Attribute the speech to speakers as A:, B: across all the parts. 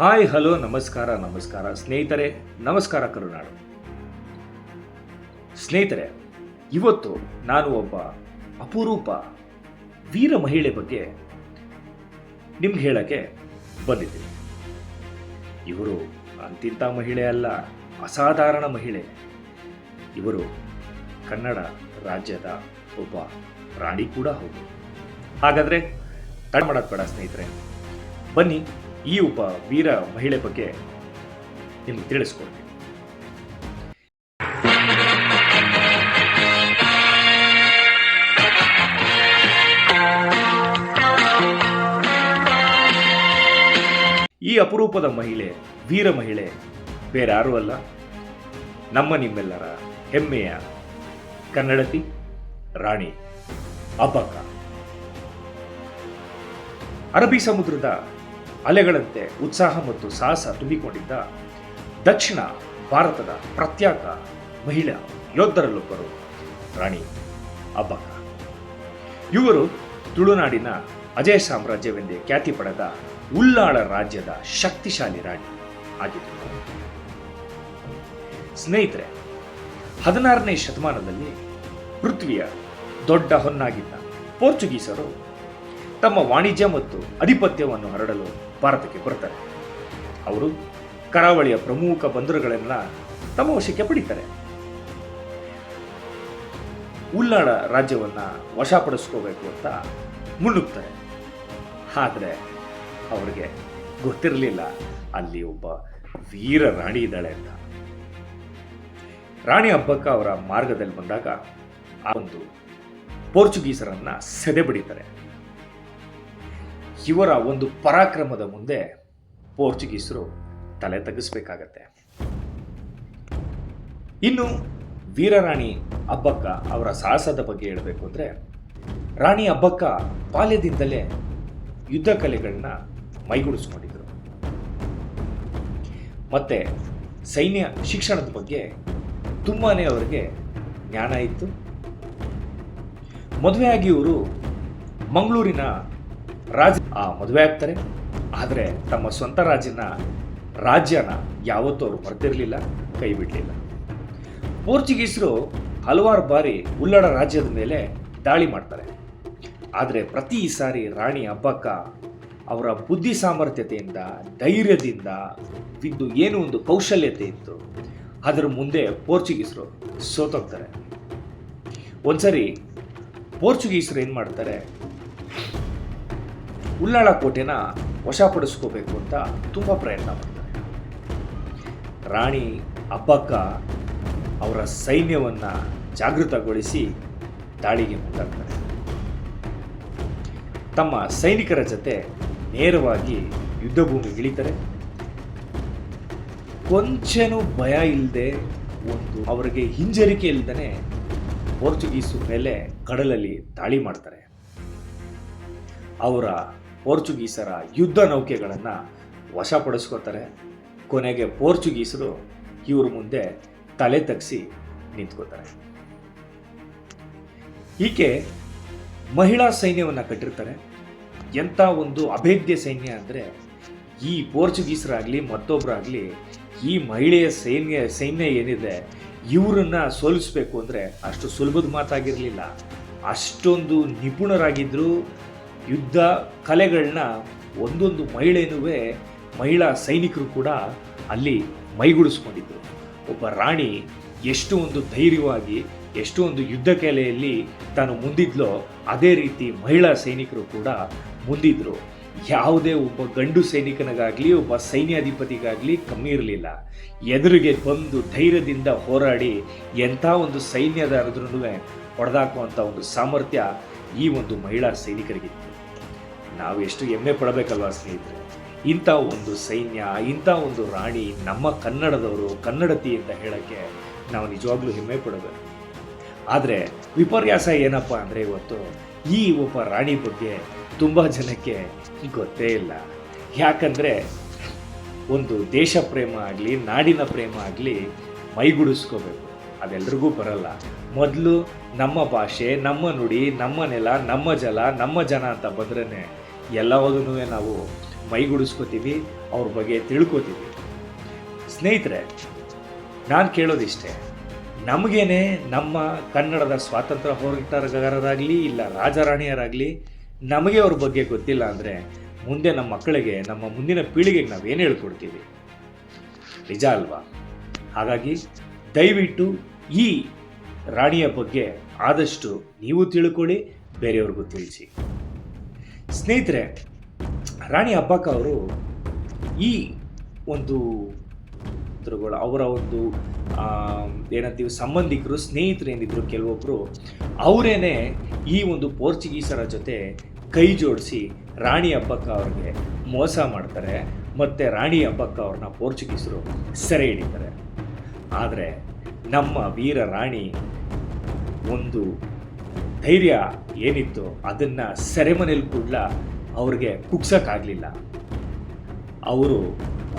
A: Hi, hello, ನಮಸ್ಕಾರ ನಮಸ್ಕಾರ. ಸ್ನೇಹಿತರೆ, ನಮಸ್ಕಾರ ಕರುನಾಡು. ಸ್ನೇಹಿತರೆ, ಇವತ್ತು ನಾನು ಒಬ್ಬ ಅಪರೂಪ ವೀರ ಮಹಿಳೆ ಬಗ್ಗೆ ನಿಮ್ಗೆ ಹೇಳಕ್ಕೆ ಬಂದಿದ್ದೀನಿ. ಇವರು ಅಂತಿಂತ ಮಹಿಳೆ ಅಲ್ಲ, ಅಸಾಧಾರಣ ಮಹಿಳೆ. ಇವರು ಕನ್ನಡ ರಾಜ್ಯದ ಒಬ್ಬ ರಾಣಿ ಕೂಡ ಹೌದು. ಹಾಗಾದರೆ ತಡ ಮಾಡೋದು ಬೇಡ ಸ್ನೇಹಿತರೆ. ಬನ್ನಿ ಈ ಒಬ್ಬ ವೀರ ಮಹಿಳೆ ಬಗ್ಗೆ ನಿಮ್ಗೆ ತಿಳಿಸ್ಕೊಡ್ತೀನಿ. ಈ ಅಪರೂಪದ ಮಹಿಳೆ, ವೀರ ಮಹಿಳೆ ಬೇರಾರೂ ಅಲ್ಲ. ನಮ್ಮ ನಿಮ್ಮೆಲ್ಲರ ಹೆಮ್ಮೆಯ ಕನ್ನಡತಿ ರಾಣಿ ಅಬ್ಬಕ್ಕ. ಅರಬ್ಬಿ ಸಮುದ್ರದ ಅಲೆಗಳಂತೆ ಉತ್ಸಾಹ ಮತ್ತು ಸಾಹಸ ತುಂಬಿಕೊಂಡಿದ್ದ ದಕ್ಷಿಣ ಭಾರತದ ಪ್ರತ್ಯೇಕ ಮಹಿಳಾ ಯೋಧರಲ್ಲೊಬ್ಬರು ರಾಣಿ ಅಬ್ಬಕ್ಕ. ಇವರು ತುಳುನಾಡಿನ ಅಜಯ ಸಾಮ್ರಾಜ್ಯವೆಂದೇ ಖ್ಯಾತಿ ಪಡೆದ ಉಲ್ಲಾಳ ರಾಜ್ಯದ ಶಕ್ತಿಶಾಲಿ ರಾಣಿ ಆಗಿದ್ದರು. ಸ್ನೇಹಿತರೆ, ಹದಿನಾರನೇ ಶತಮಾನದಲ್ಲಿ ಪೃಥ್ವಿಯ ದೊಡ್ಡ ಹೊನ್ನಾಗಿದ್ದ ಪೋರ್ಚುಗೀಸರು ತಮ್ಮ ವಾಣಿಜ್ಯ ಮತ್ತು ಅಧಿಪತ್ಯವನ್ನು ಹರಡಲು ಭಾರತಕ್ಕೆ ಬರ್ತಾರೆ. ಅವರು ಕರಾವಳಿಯ ಪ್ರಮುಖ ಬಂದರುಗಳನ್ನು ತಮ್ಮ ವಶಕ್ಕೆ ಪಡಿತಾರೆ. ಉಲ್ಲಾಳ ರಾಜ್ಯವನ್ನು ವಶಪಡಿಸ್ಕೋಬೇಕು ಅಂತ ಮುನ್ನುಗ್ತಾರೆ. ಆದರೆ ಅವರಿಗೆ ಗೊತ್ತಿರಲಿಲ್ಲ ಅಲ್ಲಿ ಒಬ್ಬ ವೀರ ರಾಣಿ ಇದ್ದಾಳೆ ಅಂತ. ರಾಣಿ ಹಬ್ಬಕ್ಕ ಅವರ ಮಾರ್ಗದಲ್ಲಿ ಬಂದಾಗ ಆ ಒಂದು ಪೋರ್ಚುಗೀಸರನ್ನು ಸೆದೆ ಬಡಿತಾರೆ. ಇವರ ಒಂದು ಪರಾಕ್ರಮದ ಮುಂದೆ ಪೋರ್ಚುಗೀಸರು ತಲೆ ತಗ್ಗಿಸ್ಬೇಕಾಗತ್ತೆ. ಇನ್ನು ವೀರರಾಣಿ ಅಬ್ಬಕ್ಕ ಅವರ ಸಾಹಸದ ಬಗ್ಗೆ ಹೇಳಬೇಕು ಅಂದರೆ, ರಾಣಿ ಅಬ್ಬಕ್ಕ ಬಾಲ್ಯದಿಂದಲೇ ಯುದ್ಧ ಕಲೆಗಳನ್ನ ಮೈಗೂಡಿಸ್ಕೊಂಡಿದ್ರು. ಮತ್ತೆ ಸೈನ್ಯ ಶಿಕ್ಷಣದ ಬಗ್ಗೆ ತುಂಬಾನೇ ಅವರಿಗೆ ಜ್ಞಾನ ಇತ್ತು. ಮದುವೆಯಾಗಿ ಇವರು ಮಂಗಳೂರಿನ ರಾಜ ಮದುವೆ ಆಗ್ತಾರೆ. ಆದರೆ ತಮ್ಮ ಸ್ವಂತ ರಾಜ್ಯನ ರಾಜ್ಯನ ಯಾವತ್ತೂ ಅವರು ಮರೆತಿರಲಿಲ್ಲ, ಕೈ ಬಿಡಲಿಲ್ಲ. ಪೋರ್ಚುಗೀಸರು ಹಲವಾರು ಬಾರಿ ಉಲ್ಲಡ ರಾಜ್ಯದ ಮೇಲೆ ದಾಳಿ ಮಾಡ್ತಾರೆ. ಆದರೆ ಪ್ರತಿ ಸಾರಿ ರಾಣಿ ಅಬ್ಬಕ್ಕ ಅವರ ಬುದ್ಧಿ ಸಾಮರ್ಥ್ಯತೆಯಿಂದ, ಧೈರ್ಯದಿಂದ ಇದ್ದು ಏನು ಒಂದು ಕೌಶಲ್ಯತೆ ಇತ್ತು, ಅದರ ಮುಂದೆ ಪೋರ್ಚುಗೀಸರು ಸೋತೋಗ್ತಾರೆ. ಒಂದ್ಸರಿ ಪೋರ್ಚುಗೀಸರು ಏನು ಮಾಡ್ತಾರೆ ಉಲ್ಲಾಳ ಕೋಟೆನ ವಶಪಡಿಸ್ಕೋಬೇಕು ಅಂತ ತುಂಬ ಪ್ರಯತ್ನ ಮಾಡ್ತಾರೆ. ರಾಣಿ ಅಬ್ಬಕ್ಕ ಅವರ ಸೈನ್ಯವನ್ನು ಜಾಗೃತಗೊಳಿಸಿ ದಾಳಿಗೆ ಮುಂದಾಗ್ತಾರೆ. ತಮ್ಮ ಸೈನಿಕರ ಜೊತೆ ನೇರವಾಗಿ ಯುದ್ಧಭೂಮಿ ಇಳಿತಾರೆ. ಕೊಂಚನೂ ಭಯ ಇಲ್ಲದೆ ಒಂದು ಅವರಿಗೆ ಹಿಂಜರಿಕೆ ಇಲ್ಲದೇ ಪೋರ್ಚುಗೀಸು ಮೇಲೆ ಕಡಲಲ್ಲಿ ದಾಳಿ ಮಾಡ್ತಾರೆ. ಅವರ ಪೋರ್ಚುಗೀಸರ ಯುದ್ಧ ನೌಕೆಗಳನ್ನು ವಶಪಡಿಸ್ಕೋತಾರೆ ಕೊನೆಗೆ ಪೋರ್ಚುಗೀಸರು ಇವ್ರ ಮುಂದೆ ತಲೆ ತಗ್ಸಿ ನಿಂತ್ಕೋತಾರೆ ಈಕೆ ಮಹಿಳಾ ಸೈನ್ಯವನ್ನು ಕಟ್ಟಿರ್ತಾರೆ. ಎಂಥ ಒಂದು ಅಭೇದ್ಯ ಸೈನ್ಯ ಅಂದರೆ ಈ ಪೋರ್ಚುಗೀಸರಾಗಲಿ ಮತ್ತೊಬ್ಬರಾಗಲಿ ಈ ಮಹಿಳೆಯ ಸೈನ್ಯ ಸೈನ್ಯ ಏನಿದೆ ಇವರನ್ನ ಸೋಲಿಸ್ಬೇಕು ಅಂದರೆ ಅಷ್ಟು ಸುಲಭದ ಮಾತಾಗಿರಲಿಲ್ಲ. ಅಷ್ಟೊಂದು ನಿಪುಣರಾಗಿದ್ದರು ಯುದ್ಧ ಕಲೆಗಳನ್ನ ಒಂದೊಂದು ಮಹಿಳೆನೂ ಮಹಿಳಾ ಸೈನಿಕರು ಕೂಡ ಅಲ್ಲಿ ಮೈಗೂಡಿಸ್ಕೊಂಡಿದ್ದರು ಒಬ್ಬ ರಾಣಿ ಎಷ್ಟು ಒಂದು ಧೈರ್ಯವಾಗಿ, ಎಷ್ಟು ಒಂದು ಯುದ್ಧ ಕಲೆಯಲ್ಲಿ ತಾನು ಮುಂದಿದ್ಲೋ ಅದೇ ರೀತಿ ಮಹಿಳಾ ಸೈನಿಕರು ಕೂಡ ಮುಂದಿದ್ರು. ಯಾವುದೇ ಒಬ್ಬ ಗಂಡು ಸೈನಿಕನಿಗಾಗಲಿ, ಒಬ್ಬ ಸೈನ್ಯಾಧಿಪತಿಗಾಗಲಿ ಕಮ್ಮಿ ಇರಲಿಲ್ಲ. ಎದುರಿಗೆ ಬಂದು ಧೈರ್ಯದಿಂದ ಹೋರಾಡಿ ಎಂಥ ಒಂದು ಸೈನ್ಯದ ಹೊಡೆದಾಕುವಂಥ ಒಂದು ಸಾಮರ್ಥ್ಯ ಈ ಒಂದು ಮಹಿಳಾ ಸೈನಿಕರಿಗಿತ್ತು. ನಾವು ಎಷ್ಟು ಹೆಮ್ಮೆ ಪಡಬೇಕಲ್ವಾ ಸ್ನೇಹಿತರೆ? ಇಂಥ ಒಂದು ಸೈನ್ಯ, ಇಂಥ ಒಂದು ರಾಣಿ ನಮ್ಮ ಕನ್ನಡದವರು, ಕನ್ನಡತಿ ಅಂತ ಹೇಳೋಕ್ಕೆ ನಾವು ನಿಜವಾಗ್ಲೂ ಹೆಮ್ಮೆ ಪಡಬೇಕು ಆದರೆ ವಿಪರ್ಯಾಸ ಏನಪ್ಪ ಅಂದರೆ ಇವತ್ತು ಈ ಒಬ್ಬ ರಾಣಿ ಬಗ್ಗೆ ತುಂಬ ಜನಕ್ಕೆ ಗೊತ್ತೇ ಇಲ್ಲ. ಯಾಕಂದರೆ ಒಂದು ದೇಶ ಪ್ರೇಮ ಆಗಲಿ, ನಾಡಿನ ಪ್ರೇಮ ಆಗಲಿ ಮೈಗೂಡಿಸ್ಕೋಬೇಕು. ಅದೆಲ್ರಿಗೂ ಬರಲ್ಲ. ಮೊದಲು ನಮ್ಮ ಭಾಷೆ, ನಮ್ಮ ನುಡಿ, ನಮ್ಮ ನೆಲ, ನಮ್ಮ ಜಲ, ನಮ್ಮ ಜನ ಅಂತ ಬಂದ್ರೇ ಎಲ್ಲವನ್ನೂ ನಾವು ಮೈಗೂಡಿಸ್ಕೋತೀವಿ, ಅವ್ರ ಬಗ್ಗೆ ತಿಳ್ಕೊತೀವಿ. ಸ್ನೇಹಿತರೆ, ನಾನು ಕೇಳೋದಿಷ್ಟೇ, ನಮಗೇನೆ ನಮ್ಮ ಕನ್ನಡದ ಸ್ವಾತಂತ್ರ್ಯ ಹೋರಾಟಗಾರರಾಗಲಿ ಇಲ್ಲ ರಾಜರಾಣಿಯರಾಗಲಿ ನಮಗೆ ಅವ್ರ ಬಗ್ಗೆ ಗೊತ್ತಿಲ್ಲ ಅಂದರೆ ಮುಂದೆ ನಮ್ಮ ಮಕ್ಕಳಿಗೆ, ನಮ್ಮ ಮುಂದಿನ ಪೀಳಿಗೆಗೆ ನಾವು ಏನು ಹೇಳ್ಕೊಡ್ತೀವಿ? ನಿಜ ಅಲ್ವಾ? ಹಾಗಾಗಿ ದಯವಿಟ್ಟು ಈ ರಾಣಿಯ ಬಗ್ಗೆ ಆದಷ್ಟು ನೀವು ತಿಳ್ಕೊಳ್ಳಿ, ಬೇರೆಯವ್ರಿಗೂ ತಿಳಿಸಿ. ಸ್ನೇಹಿತರೆ, ರಾಣಿ ಅಬ್ಬಕ್ಕ ಅವರು ಈ ಒಂದು ಅವರ ಒಂದು ಏನಂತೀವಿ, ಸಂಬಂಧಿಕರು, ಸ್ನೇಹಿತರು ಏನಿದ್ರು ಕೆಲವೊಬ್ಬರು ಅವರೇನೆ ಈ ಒಂದು ಪೋರ್ಚುಗೀಸರ ಜೊತೆ ಕೈ ಜೋಡಿಸಿ ರಾಣಿ ಅಬ್ಬಕ್ಕ ಅವ್ರಿಗೆ ಮೋಸ ಮಾಡ್ತಾರೆ, ಮತ್ತು ರಾಣಿ ಹಬ್ಬಕ್ಕ ಅವ್ರನ್ನ ಪೋರ್ಚುಗೀಸರು ಸೆರೆ ಹಿಡಿತಾರೆ. ಆದರೆ ನಮ್ಮ ವೀರ ರಾಣಿ ಒಂದು ಧೈರ್ಯ ಏನಿತ್ತು ಅದನ್ನು ಸೆರೆಮನೆಯಲ್ಲಿ ಕೂಡ ಅವ್ರಿಗೆ ಕುಗ್ಸೋಕ್ಕಾಗಲಿಲ್ಲ. ಅವರು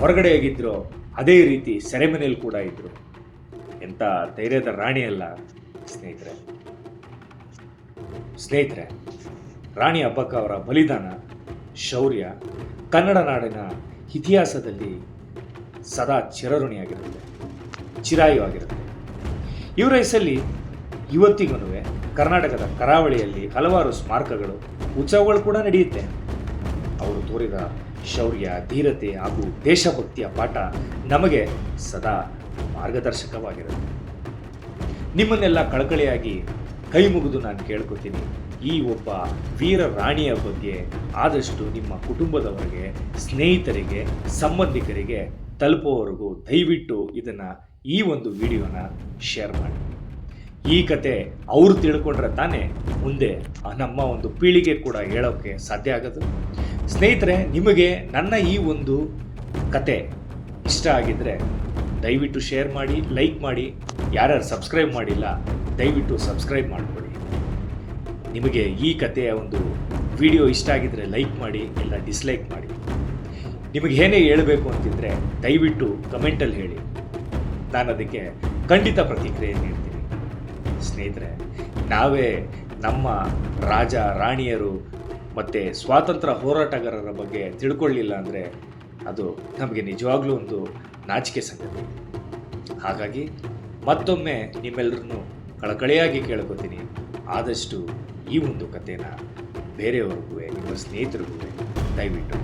A: ಹೊರಗಡೆ ಹೇಗಿದ್ರು ಅದೇ ರೀತಿ ಸೆರೆಮನೆಯಲ್ಲಿ ಕೂಡ ಇದ್ದರು ಎಂಥ ಧೈರ್ಯದ ರಾಣಿ ಅಲ್ಲ, ಸ್ನೇಹಿತರೆ. ಸ್ನೇಹಿತರೆ, ರಾಣಿ ಹಬ್ಬಕ್ಕ ಅವರ ಬಲಿದಾನ, ಶೌರ್ಯ ಕನ್ನಡ ನಾಡಿನ ಇತಿಹಾಸದಲ್ಲಿ ಸದಾ ಚಿರಋಣಿಯಾಗಿರುತ್ತೆ ಚಿರಾಯುವಾಗಿರುತ್ತೆ ಇವರ ಹೆಸರಲ್ಲಿ ಇವತ್ತಿಗೂ ಕರ್ನಾಟಕದ ಕರಾವಳಿಯಲ್ಲಿ ಹಲವಾರು ಸ್ಮಾರಕಗಳು, ಉತ್ಸವಗಳು ಕೂಡ ನಡೆಯುತ್ತೆ. ಅವರು ತೋರಿದ ಶೌರ್ಯ, ಧೀರತೆ ಹಾಗೂ ದೇಶಭಕ್ತಿಯ ಪಾಠ ನಮಗೆ ಸದಾ ಮಾರ್ಗದರ್ಶಕವಾಗಿರುತ್ತೆ. ನಿಮ್ಮನ್ನೆಲ್ಲ ಕಳಕಳಿಯಾಗಿ ಕೈ ಮುಗಿದು ನಾನು ಕೇಳ್ಕೊತೀನಿ, ಈ ಒಬ್ಬ ವೀರ ರಾಣಿಯ ಬಗ್ಗೆ ಆದಷ್ಟು ನಿಮ್ಮ ಕುಟುಂಬದವರಿಗೆ, ಸ್ನೇಹಿತರಿಗೆ, ಸಂಬಂಧಿಕರಿಗೆ ತಲುಪೋವರೆಗೂ ದಯವಿಟ್ಟು ಇದನ್ನು ಈ ಒಂದು ವಿಡಿಯೋನ ಶೇರ್ ಮಾಡಿ. ಈ ಕತೆ ಅವ್ರು ತಿಳ್ಕೊಂಡ್ರೆ ತಾನೇ ಮುಂದೆ ನಮ್ಮ ಒಂದು ಪೀಳಿಗೆ ಕೂಡ ಹೇಳೋಕ್ಕೆ ಸಾಧ್ಯ ಆಗೋದು. ಸ್ನೇಹಿತರೆ, ನಿಮಗೆ ನನ್ನ ಈ ಒಂದು ಕತೆ ಇಷ್ಟ ಆಗಿದ್ದರೆ ದಯವಿಟ್ಟು ಶೇರ್ ಮಾಡಿ, ಲೈಕ್ ಮಾಡಿ. ಯಾರ್ಯಾರು ಸಬ್ಸ್ಕ್ರೈಬ್ ಮಾಡಿಲ್ಲ, ದಯವಿಟ್ಟು ಸಬ್ಸ್ಕ್ರೈಬ್ ಮಾಡಿಕೊಳ್ಳಿ. ನಿಮಗೆ ಈ ಕತೆಯ ಒಂದು ವಿಡಿಯೋ ಇಷ್ಟ ಆಗಿದ್ದರೆ ಲೈಕ್ ಮಾಡಿ, ಇಲ್ಲ ಡಿಸ್ಲೈಕ್ ಮಾಡಿ. ನಿಮಗೆ ಏನೇ ಹೇಳಬೇಕು ಅಂತಿದ್ರೆ ದಯವಿಟ್ಟು ಕಮೆಂಟಲ್ಲಿ ಹೇಳಿ. ನಾನು ಅದಕ್ಕೆ ಖಂಡಿತ ಪ್ರತಿಕ್ರಿಯೆ ನೀಡ್ತೀನಿ. ಸ್ನೇಹಿತರೆ, ನಾವೇ ನಮ್ಮ ರಾಜ, ರಾಣಿಯರು ಮತ್ತು ಸ್ವಾತಂತ್ರ್ಯ ಹೋರಾಟಗಾರರ ಬಗ್ಗೆ ತಿಳ್ಕೊಳ್ಳಿಲ್ಲ ಅಂದರೆ ಅದು ನಮಗೆ ನಿಜವಾಗ್ಲೂ ಒಂದು ನಾಚಿಕೆ ಸಂಗತಿ. ಹಾಗಾಗಿ ಮತ್ತೊಮ್ಮೆ ನಿಮ್ಮೆಲ್ಲರನ್ನು ಕಳಕಳಿಯಾಗಿ ಕೇಳ್ಕೊತೀನಿ. ಆದಷ್ಟು ಈ ಒಂದು ಕಥೆನ ಬೇರೆಯವ್ರಿಗೂ, ನಿಮ್ಮ ಸ್ನೇಹಿತರಿಗೂ ದಯವಿಟ್ಟು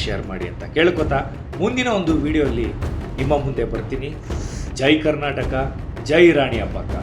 A: ಶೇರ್ ಮಾಡಿ ಅಂತ ಕೇಳ್ಕೊತಾ ಮುಂದಿನ ಒಂದು ವಿಡಿಯೋಲಿ ನಿಮ್ಮ ಮುಂದೆ ಬರ್ತೀನಿ. ಜೈ ಕರ್ನಾಟಕ, ಜೈ ರಾಣಿ ಹಬ್ಬಕ್ಕ.